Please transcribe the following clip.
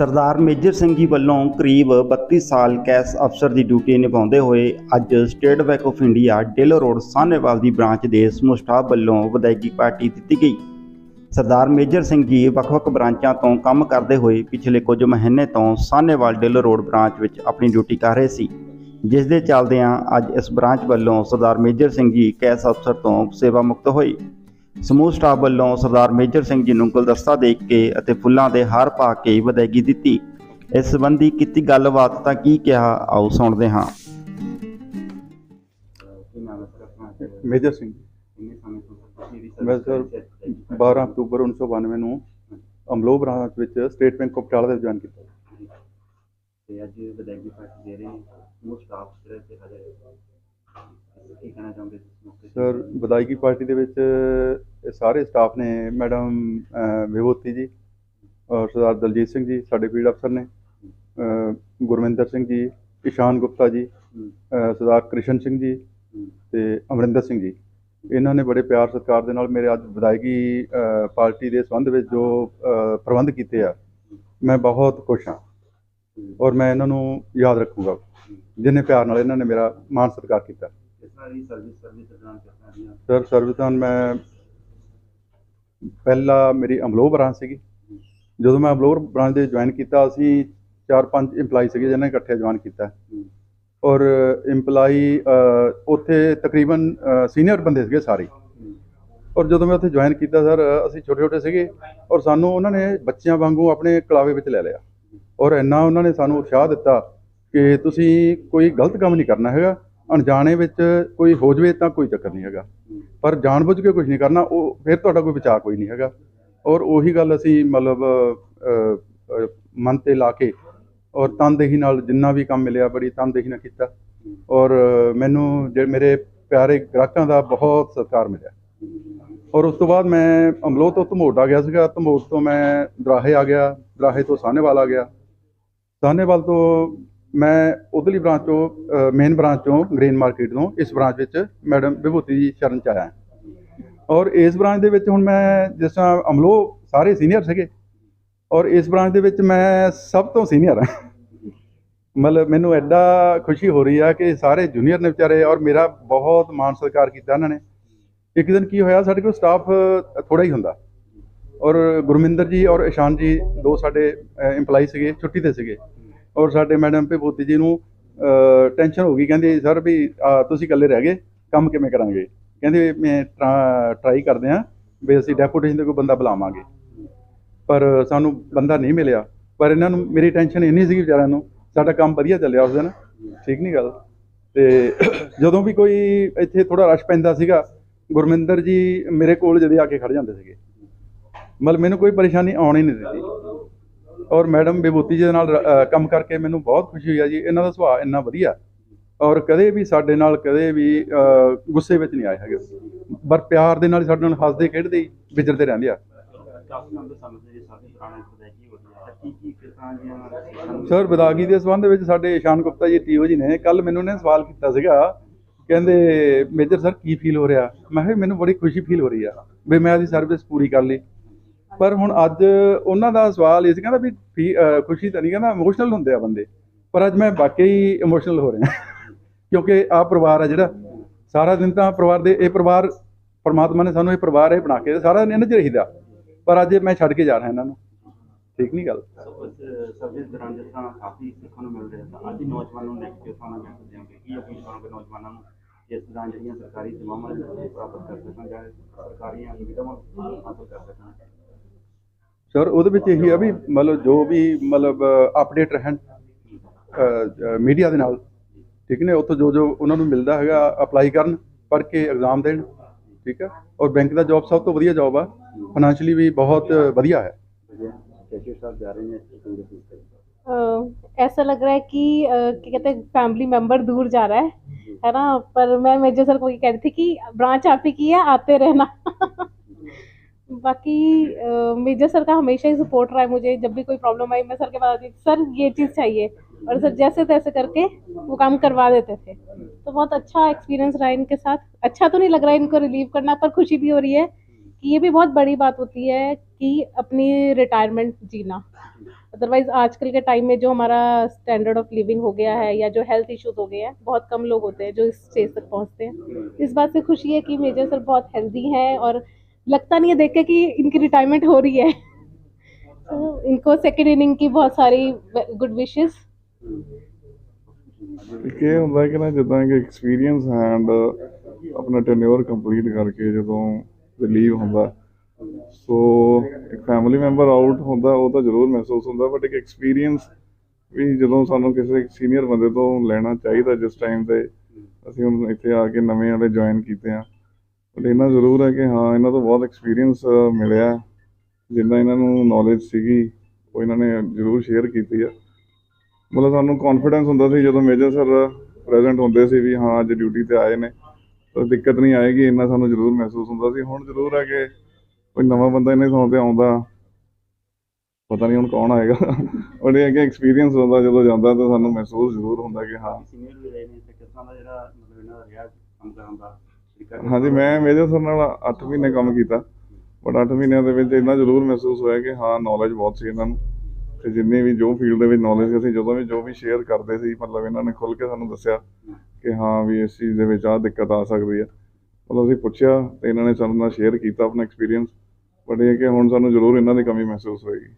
ਸਰਦਾਰ major Singh ji ਵੱਲੋਂ ਕਰੀਬ 32 ਸਾਲ ਕੈਸ ਅਫਸਰ ਦੀ ਡਿਊਟੀ ਨਿਭਾਉਂਦੇ ਹੋਏ ਅੱਜ ਸਟੇਟ ਬੈਂਕ ਆਫ ਇੰਡੀਆ ਡੇਲ ਰੋਡ ਸਾਹਨੇਵਾਲ ਦੀ ਬ੍ਰਾਂਚ ਦੇ ਸਮੂਹ ਸਟਾਫ ਵੱਲੋਂ ਵਿਦਾਇਗੀ ਪਾਰਟੀ ਦਿੱਤੀ ਗਈ। ਸਰਦਾਰ ਮੇਜਰ ਸਿੰਘ ਜੀ ਵੱਖ-ਵੱਖ ਬ੍ਰਾਂਚਾਂ ਤੋਂ ਕੰਮ ਕਰਦੇ ਹੋਏ ਪਿਛਲੇ ਕੁਝ ਮਹੀਨੇ ਤੋਂ ਸਾਹਨੇਵਾਲ ਡੇਲ ਰੋਡ ਬ੍ਰਾਂਚ ਵਿੱਚ ਆਪਣੀ ਡਿਊਟੀ ਕਰ ਰਹੇ ਸੀ। ਜਿਸ ਦੇ ਚੱਲਦਿਆਂ ਅੱਜ ਇਸ ਬ੍ਰਾਂਚ ਵੱਲੋਂ ਸਰਦਾਰ ਮੇਜਰ ਸਿੰਘ ਜੀ ਕੈਸ ਅਫਸਰ ਤੋਂ ਸੇਵਾ ਮੁਕਤ ਹੋਏ। ਸਮੂਹ ਸਟਾਫ ਵੱਲੋਂ ਸਰਦਾਰ ਮੇਜਰ ਸਿੰਘ ਜੀ ਨੂੰ ਗੁਲਦਸਤਾ ਦੇ ਕੇ ਅਤੇ ਫੁੱਲਾਂ ਦੇ ਹਾਰ ਪਾ ਕੇ ਵਿਦਾਇਗੀ ਦਿੱਤੀ। ਇਸ ਸੰਬੰਧੀ ਕੀਤੀ ਗੱਲਬਾਤ ਤਾਂ ਕੀ ਕਿਹਾ ਆਓ ਸੁਣਦੇ ਹਾਂ। ਮੇਜਰ ਸਿੰਘ ਮੈਂ ਸਰ 12 ਅਕਤੂਬਰ 1992 ਨੂੰ ਅਮਲੋ ਬ੍ਰਾਂਚ ਵਿੱਚ ਸਟੇਟ ਬੈਂਕ ਆਫ ਬਟਾਲਾ ਦੇ ਜੁਆਇਨ ਕੀਤਾ। ਤੇ ਅੱਜ ਵਿਦਾਇਗੀ ਪਾਰਟੀ ਦੇ ਰਹੇ ਸਮੂਹ ਸਟਾਫ ਜਿਹੜੇ ਤੇ ਹਾਜ਼ਰ ਹੈ ਕੀ ਕਹਿਣਾ ਚਾਹੁੰਦੇ ਤੁਸੀਂ ਸਰ ਵਿਦਾਇਗੀ ਪਾਰਟੀ ਦੇ ਵਿੱਚ ਇਹ ਸਾਰੇ ਸਟਾਫ ਨੇ ਮੈਡਮ ਅਹ, ਵਿਭੂਤੀ ਜੀ ਔਰ ਸਰਦਾਰ ਦਲਜੀਤ ਸਿੰਘ ਜੀ ਸਾਡੇ ਫੀਲਡ ਅਫਸਰ ਨੇ ਅਹ, ਗੁਰਵਿੰਦਰ ਸਿੰਘ ਜੀ ਇਸ਼ਾਨ ਗੁਪਤਾ ਜੀ ਅਹ, ਸਰਦਾਰ ਕ੍ਰਿਸ਼ਨ ਸਿੰਘ ਜੀ ਤੇ ਅਮਰਿੰਦਰ ਸਿੰਘ ਜੀ। ਇਹਨਾਂ ਨੇ ਬੜੇ ਪਿਆਰ ਸਤਿਕਾਰ ਦੇ ਨਾਲ ਮੇਰੇ ਅੱਜ ਵਿਦਾਇਗੀ ਅਹ, ਪਾਰਟੀ ਦੇ ਸੰਬੰਧ ਵਿੱਚ ਜੋ ਅਹ, ਪ੍ਰਬੰਧ ਕੀਤੇ ਆ ਮੈਂ ਬਹੁਤ ਖੁਸ਼ ਹਾਂ। ਔਰ ਮੈਂ ਇਹਨਾਂ ਨੂੰ ਯਾਦ ਰੱਖੂੰਗਾ। ਜਿੰਨੇ ਪਿਆਰ ਨਾਲ ਇਹਨਾਂ ਨੇ ਮੇਰਾ ਮਾਣ ਸਤਿਕਾਰ ਕੀਤਾ। ਸਰਵਿਸ ਸਰਵਿਸ ਸਰ ਸਰਵਿਸਾਨ ਮੈਂ ਪਹਿਲਾ ਮੇਰੀ ਅਮਲੋਹ ਬ੍ਰਾਂਚ ਸੀਗੀ। ਜਦੋਂ ਮੈਂ ਅਮਲੋਹ ਬ੍ਰਾਂਚ ਦੇ ਜੁਆਇਨ ਕੀਤਾ ਅਸੀਂ ਚਾਰ ਪੰਜ EMPLOYE ਸੀਗੇ ਜਿਹਨਾਂ ਨੇ ਇਕੱਠੇ ਜੁਆਇਨ ਕੀਤਾ। ਔਰ EMPLOYE ਉੱਥੇ ਤਕਰੀਬਨ ਸੀਨੀਅਰ ਬੰਦੇ ਸੀਗੇ ਸਾਰੇ। ਔਰ ਜਦੋਂ ਮੈਂ ਉੱਥੇ ਜੁਆਇਨ ਕੀਤਾ ਸਰ ਅਸੀਂ ਛੋਟੇ ਛੋਟੇ ਸੀਗੇ। ਔਰ ਸਾਨੂੰ ਉਹਨਾਂ ਨੇ ਬੱਚਿਆਂ ਵਾਂਗੂ ਆਪਣੇ ਕਲਾਵੇ ਵਿੱਚ ਲੈ ਲਿਆ। ਔਰ ਇੰਨਾ ਉਹਨਾਂ ਨੇ ਸਾਨੂੰ ਉਤਸ਼ਾਹ ਦਿੱਤਾ ਕਿ ਤੁਸੀਂ ਕੋਈ ਗਲਤ ਕੰਮ ਨਹੀਂ ਕਰਨਾ ਹੈਗਾ, ਅਣਜਾਣੇ ਵਿੱਚ ਕੋਈ ਹੋ ਜਵੇ ਤਾਂ ਕੋਈ ਚੱਕਰ ਨਹੀਂ ਹੈਗਾ। ਪਰ ਜਾਣਬੁੱਝ ਕੇ ਕੁਝ ਨਹੀਂ ਕਰਨਾ, ਉਹ ਫਿਰ ਤੁਹਾਡਾ ਕੋਈ ਬਚਾਅ ਕੋਈ ਨਹੀਂ ਹੈਗਾ। ਔਰ ਉਹੀ ਗੱਲ ਅਸੀਂ ਮਤਲਬ ਮਨ ਤੇ ਲਾ ਕੇ ਔਰ ਤਨਦੇਹੀ ਨਾਲ ਜਿੰਨਾ ਵੀ ਕੰਮ ਮਿਲਿਆ, ਬੜੀ ਤਨਦੇਹੀ ਨਾਲ ਕੀਤਾ। ਔਰ ਮੈਨੂੰ ਜੇ ਮੇਰੇ ਪਿਆਰੇ ਗ੍ਰਾਹਕਾਂ ਦਾ ਬਹੁਤ ਸਤਿਕਾਰ ਮਿਲਿਆ। ਔਰ ਉਸ ਤੋਂ ਬਾਅਦ ਮੈਂ ਅਮਲੋਹ ਤੋਂ ਧਮੋਟ ਆ ਗਿਆ ਸੀਗਾ। ਧਮੋੜ ਤੋਂ ਮੈਂ ਦਰਾਹੇ ਆ ਗਿਆ, ਦਰਾਹੇ ਤੋਂ ਸਾਹਨੇਵਾਲ ਆ ਗਿਆ। ਸਾਹਨੇਵਾਲ ਤੋਂ ਮੈਂ ਉਧਰਲੀ ਬ੍ਰਾਂਚ ਤੋਂ ਮੇਨ ਬ੍ਰਾਂਚ ਤੋਂ ਗ੍ਰੇਨ ਮਾਰਕੀਟ ਤੋਂ ਇਸ ਬ੍ਰਾਂਚ ਵਿੱਚ ਮੈਡਮ ਵਿਭੂਤੀ ਜੀ ਸ਼ਰਨ ਚ ਆਇਆ। ਔਰ ਇਸ ਬ੍ਰਾਂਚ ਦੇ ਵਿੱਚ ਹੁਣ ਮੈਂ ਜਿਸ ਤਰ੍ਹਾਂ ਅਮਲੋ ਸਾਰੇ ਸੀਨੀਅਰ ਸੀਗੇ, ਔਰ ਇਸ ਬ੍ਰਾਂਚ ਦੇ ਵਿੱਚ ਮੈਂ ਸਭ ਤੋਂ ਸੀਨੀਅਰ ਹਾਂ। ਮਤਲਬ ਮੈਨੂੰ ਐਡਾ ਖੁਸ਼ੀ ਹੋ ਰਹੀ ਆ ਕਿ ਸਾਰੇ ਜੂਨੀਅਰ ਨੇ ਵਿਚਾਰੇ ਔਰ ਮੇਰਾ ਬਹੁਤ ਮਾਣ ਸਤਿਕਾਰ ਕੀਤਾ ਇਹਨਾਂ ਨੇ। ਇੱਕ ਦਿਨ ਕੀ ਹੋਇਆ, ਸਾਡੇ ਕੋਲ ਸਟਾਫ ਥੋੜਾ ਹੀ ਹੁੰਦਾ। ਔਰ ਗੁਰਮਿੰਦਰ ਜੀ ਔਰ ਇਸ਼ਾਨ ਜੀ ਦੋ ਸਾਡੇ EMPLOYE ਸੀਗੇ ਛੁੱਟੀ ਤੇ ਸੀਗੇ। ਔਰ ਸਾਡੇ ਮੈਡਮ ਭਿਭੂਤੀ ਜੀ ਨੂੰ ਟੈਨਸ਼ਨ ਹੋ ਗਈ ਕਹਿੰਦੇ ਸਰ ਵੀ ਅਹ, ਤੁਸੀਂ ਇਕੱਲੇ ਰਹਿ ਗਏ ਕੰਮ ਕਿਵੇਂ ਕਰਾਂਗੇ? ਕਹਿੰਦੇ ਮੈਂ ਟਰਾਈ ਕਰਦੇ ਹਾਂ ਵੀ ਅਸੀਂ ਡੈਪੂਟੇਸ਼ਨ ਦੇ ਕੋਈ ਬੰਦਾ ਬੁਲਾਵਾਂਗੇ। ਪਰ ਸਾਨੂੰ ਬੰਦਾ ਨਹੀਂ ਮਿਲਿਆ। ਪਰ ਇਹਨਾਂ ਨੂੰ ਮੇਰੀ ਟੈਨਸ਼ਨ ਇੰਨੀ ਸੀਗੀ ਵਿਚਾਰਿਆਂ ਨੂੰ ਸਾਡਾ ਕੰਮ ਵਧੀਆ ਚੱਲਿਆ ਉਸ ਦਿਨ ਠੀਕ ਨਹੀਂ ਗੱਲ? ਤੇ ਜਦੋਂ ਵੀ ਕੋਈ ਇੱਥੇ ਥੋੜਾ ਰਸ਼ ਪੈਂਦਾ ਸੀਗਾ ਗੁਰਮਿੰਦਰ ਜੀ ਮੇਰੇ ਕੋਲ ਜਦੇ ਆ ਕੇ ਖੜ ਜਾਂਦੇ ਸੀਗੇ। ਮਤਲਬ ਮੈਨੂੰ ਕੋਈ ਪਰੇਸ਼ਾਨੀ ਆਉਣ ਹੀ ਨਹੀਂ ਦਿੱਤੀ ਔਰ ਮੈਡਮ ਵਿਭੂਤੀ ਜੀ ਦੇ ਨਾਲ ਅ, ਕੰਮ ਕਰਕੇ ਮੈਨੂੰ ਬਹੁਤ ਖੁਸ਼ੀ ਹੋਈ ਆ ਜੀ। ਇਹਨਾਂ ਦਾ ਸੁਭਾਅ ਇੰਨਾ ਵਧੀਆ। ਔਰ ਕਦੇ ਵੀ ਸਾਡੇ ਨਾਲ ਕਦੇ ਵੀ ਅ, ਗੁੱਸੇ ਵਿੱਚ ਨਹੀਂ ਆਏ ਹੈਗੇ। ਪਰ ਪਿਆਰ ਦੇ ਨਾਲ ਸਾਡੇ ਨਾਲ ਹੱਸਦੇ ਖੇਡਦੇ ਹੀ ਵਿਚਰਦੇ ਰਹਿੰਦੇ ਆ। ਕਾਫੀ ਲੰਬੇ ਸਮੇਂ ਤੋਂ ਇਹ ਸਾਰੇ ਪੁਰਾਣੇ ਵਿਦਾਇਗੀ ਹੋ ਰਹੀ ਹੈ ਕੀ ਕੀ ਕਿਸ ਦੀਆਂ ਸਰ ਵਿਦਾਗੀ ਦੇ ਸੰਬੰਧ ਵਿੱਚ ਸਾਡੇ ਇਸ਼ਾਨ ਗੁਪਤਾ ਜੀ ਟੀਓ ਜੀ ਨੇ ਕੱਲ ਮੈਨੂੰ ਨੇ ਸਵਾਲ ਕੀਤਾ ਸੀਗਾ। ਕਹਿੰਦੇ ਮੇਜਰ ਸਰ ਕੀ ਫੀਲ ਹੋ ਰਿਹਾ? ਮੈਂ ਕਿਹਾ ਮੈਨੂੰ ਬੜੀ ਖੁਸ਼ੀ ਫੀਲ ਹੋ ਰਹੀ ਆ। ਵੀ ਮੈਂ ਇਹਦੀ ਸਰਵਿਸ ਪੂਰੀ ਕਰ ਲਈ। ਪਰ ਹੁਣ ਅੱਜ ਉਹਨਾਂ ਦਾ ਸਵਾਲ ਇਹ ਸੀ, ਕਹਿੰਦਾ ਵੀ ਫੀ- ਅਹ, ਖੁਸ਼ੀ ਤਾਂ ਨਹੀਂ, ਕਹਿੰਦਾ ਇਮੋਸ਼ਨਲ ਹੁੰਦੇ ਆ ਬੰਦੇ, ਪਰ ਅੱਜ ਮੈਂ ਵਾਕਈ ਇਮੋਸ਼ਨਲ ਹੋ ਰਿਹਾ। ਕਿਉਂਕਿ ਆ ਪਰਿਵਾਰ ਆ ਜਿਹੜਾ, ਸਾਰਾ ਦਿਨ ਤਾਂ ਪਰਿਵਾਰ ਦੇ, ਇਹ ਪਰਿਵਾਰ, ਪਰਮਾਤਮਾ ਨੇ ਸਾਨੂੰ ਇਹ ਪਰਿਵਾਰ ਇਹ ਬਣਾ ਕੇ ਸਾਰਾ ਦਿਨ ਇਹਨਾਂ 'ਚ ਰਹੀਦਾ। ਪਰ ਅੱਜ ਮੈਂ ਛੱਡ ਕੇ ਜਾ ਰਿਹਾ ਇਹਨਾਂ ਨੂੰ। ਠੀਕ ਨਹੀਂ ਗੱਲ? ਸਰਵਿਸ ਦੌਰਾਨ ਜਿਸ ਤਰ੍ਹਾਂ ਕਾਫੀ ਸਿੱਖਣ ਨੂੰ ਮਿਲ ਰਿਹਾ, ਤਾਂ ਅੱਜ ਨੌਜਵਾਨਾਂ ਨੂੰ ਨੈਗੇਟਿਵ ਖਾਣਾ ਮੈਂ ਦਿਆਂਗੇ ਕੀ ਅਪੀਲ ਕਰੋਗੇ ਨੌਜਵਾਨਾਂ ਨੂੰ ਕਿ ਇਸ ਤਰ੍ਹਾਂ ਜਿਹੜੀਆਂ ਸਰਕਾਰੀ ਸੇਵਾਵਾਂ ਨੇ ਪ੍ਰਾਪਤ ਕਰ ਸਕਣ ਜਾਂ ਸਰਕਾਰੀਆਂ ਸੁਵਿਧਾਵਾਂ ਹਾਸਲ ਕਰ ਸਕਣ। ਸਰ ਉਹਦੇ ਵਿੱਚ ਇਹੀ ਆ ਵੀ ਮਤਲਬ ਜੋ ਵੀ ਮਤਲਬ ਅਪਡੇਟ ਰਹਿਣ ਮੀਡੀਆ ਦੇ ਨਾਲ ਠੀਕ ਨੇ ਉੱਥੋਂ ਜੋ ਜੋ ਉਹਨਾਂ ਨੂੰ ਮਿਲਦਾ ਹੈਗਾ ਅਪਲਾਈ ਕਰਨ ਪੜ੍ਹ ਕੇ ਐਗਜ਼ਾਮ ਦੇਣ ਠੀਕ ਹੈ ਔਰ ਬੈਂਕ ਦਾ ਜੌਬ ਸਭ ਤੋਂ ਵਧੀਆ ਜੌਬ ਆ ਫਾਈਨੈਂਸ਼ੀਅਲੀ ਵੀ ਬਹੁਤ ਵਧੀਆ ਹੈ ਕੈਸ਼ੀਅਰ ਸਾਹਿਬ ਜਾ ਰਹੇ ਨੇ ਸਕੂਲ ਦੇ अ, ऐसा लग रहा है कि अ, क्या कहते हैं फैमिली मेंबर दूर जा रहा है है ना पर मैं मेजर सर को ये कह रही थी कि ब्रांच आप ही की है आते रहना बाकी मेजर सर का हमेशा ही सपोर्ट रहा है मुझे। जब भी कोई प्रॉब्लम आई, मैं सर के पास आती सर, ये चीज़ चाहिए। और सर जैसे तैसे करके वो काम करवा देते थे। तो बहुत अच्छा एक्सपीरियंस रहा इनके साथ। अच्छा तो नहीं लग रहा है इनको रिलीव करना, पर खुशी भी हो रही है कि ये भी बहुत बड़ी बात होती है कि अपनी रिटायरमेंट जीना। अदरवाइज़ आजकल के टाइम में जो हमारा स्टैंडर्ड ऑफ़ लिविंग हो गया है या जो हेल्थ इश्यूज़ हो गए हैं, बहुत कम लोग होते हैं जो इस स्टेज तक पहुँचते हैं। इस बात से खुशी है कि मेजर सर बहुत हेल्दी हैं और लगता नहीं है देख के कि इनकी रिटायरमेंट हो रही है तो इनको सेकेंड इनिंग की बहुत सारी गुड विशेस ਇੱਕ ਇਹ ਹੁੰਦਾ ਕਿ ਨਾ ਜਿੱਦਾਂ ਕਿ ਐਕਸਪੀਰੀਅੰਸ ਹੈਂਡ ਆਪਣਾ ਟੈਨਿਓਰ ਕੰਪਲੀਟ ਕਰਕੇ ਜਦੋਂ ਰਿਲੀਵ ਹੁੰਦਾ ਸੋ ਇੱਕ ਫੈਮਿਲੀ ਮੈਂਬਰ ਆਊਟ ਹੁੰਦਾ ਉਹ ਤਾਂ ਜ਼ਰੂਰ ਮਹਿਸੂਸ ਹੁੰਦਾ ਬਟ ਇੱਕ ਐਕਸਪੀਰੀਅੰਸ ਵੀ ਜਦੋਂ ਸਾਨੂੰ ਕਿਸੇ ਸੀਨੀਅਰ ਬੰਦੇ ਤੋਂ ਲੈਣਾ ਚਾਹੀਦਾ ਜਿਸ ਟਾਈਮ ਤੇ ਅਸੀਂ ਹੁਣ ਇੱਥੇ ਆ ਕੇ ਨਵੇਂ ਵਾਲੇ ਜੁਆਇਨ ਕੀਤੇ ਆ ਬਟ ਇਹਨਾਂ ਜ਼ਰੂਰ ਹੈ ਕਿ ਹਾਂ ਇਹਨਾਂ ਤੋਂ ਬਹੁਤ ਐਕਸਪੀਰੀਅੰਸ ਮਿਲਿਆ ਜਿੰਨਾ ਇਹਨਾਂ ਨੂੰ ਨੌਲੇਜ ਸੀਗੀ, ਉਹ ਇਹਨਾਂ ਨੇ ਜ਼ਰੂਰ ਸ਼ੇਅਰ ਕੀਤੀ ਆ। ਮਤਲਬ ਸਾਨੂੰ ਕੌਨਫੀਡੈਂਸ ਹੁੰਦਾ ਸੀ ਜਦੋਂ ਮੇਜਰ ਸਰ ਪ੍ਰੈਜ਼ੈਂਟ ਹੁੰਦੇ ਸੀ ਵੀ ਹਾਂ, ਅੱਜ ਡਿਊਟੀ ਤੇ ਆਏ ਨੇ। ਤਾਂ ਦਿੱਕਤ ਨਹੀਂ ਆਏਗੀ, ਇੰਨਾ ਸਾਨੂੰ ਜ਼ਰੂਰ ਮਹਿਸੂਸ ਹੁੰਦਾ ਸੀ। ਹੁਣ ਜ਼ਰੂਰ ਹੈ ਕਿ ਕੋਈ ਨਵਾਂ ਬੰਦਾ ਇਹਨੇ ਥਾਂ ਤੇ ਆਉਂਦਾ, ਪਤਾ ਨਹੀਂ ਹੁਣ ਕੌਣ ਆਏਗਾ। ਬਟ ਇਹ ਕਿ ਐਕਸਪੀਰੀਅੰਸ ਹੁੰਦਾ, ਜਦੋਂ ਜਾਂਦਾ ਤਾਂ ਸਾਨੂੰ ਮਹਿਸੂਸ ਜ਼ਰੂਰ ਹੁੰਦਾ ਕਿ ਹਾਂ। ਸੀਨੀਅਰ ਵੀ ਰਹੇ ਨੇ, ਤੇ ਕਿਸ ਤਰ੍ਹਾਂ ਦਾ ਜਿਹੜਾ ਮਤਲਬ ਇਹਨਾਂ ਦਾ ਰਿਹਾ ਕੰਮ ਕਰਨ ਦਾ? ਹਾਂਜੀ, ਮੈਂ ਮੇਜਰ ਸਰ ਨਾਲ 8 ਮਹੀਨੇ ਕੰਮ ਕੀਤਾ। ਬਟ 8 ਮਹੀਨਿਆਂ ਦੇ ਵਿੱਚ ਇੰਨਾ ਜ਼ਰੂਰ ਮਹਿਸੂਸ ਹੋਇਆ ਕਿ ਹਾਂ ਨੌਲੇਜ ਬਹੁਤ ਸੀ ਇਹਨਾਂ ਨੂੰ। ਤੇ ਜਿੰਨੀ ਵੀ ਜੋ ਫੀਲਡ ਦੇ ਵਿੱਚ ਨੌਲੇਜ ਅਸੀਂ ਜਦੋਂ ਵੀ ਜੋ ਵੀ ਸ਼ੇਅਰ ਕਰਦੇ ਸੀ, ਮਤਲਬ ਇਹਨਾਂ ਨੇ ਖੁੱਲ ਕੇ ਸਾਨੂੰ ਦੱਸਿਆ ਕਿ ਹਾਂ ਵੀ ਇਸ ਚੀਜ਼ ਦੇ ਵਿੱਚ ਆਹ ਦਿੱਕਤ ਆ ਸਕਦੀ ਹੈ ਮਤਲਬ ਅਸੀਂ ਪੁੱਛਿਆ ਤੇ ਇਹਨਾਂ ਨੇ ਸਾਨੂੰ ਨਾਲ ਸ਼ੇਅਰ ਕੀਤਾ ਆਪਣਾ ਐਕਸਪੀਰੀਅੰਸ ਬਟ ਇਹ ਕਿ ਹੁਣ ਸਾਨੂੰ ਜ਼ਰੂਰ ਇਹਨਾਂ ਦੀ ਕਮੀ ਮਹਿਸੂਸ ਹੋਏਗੀ।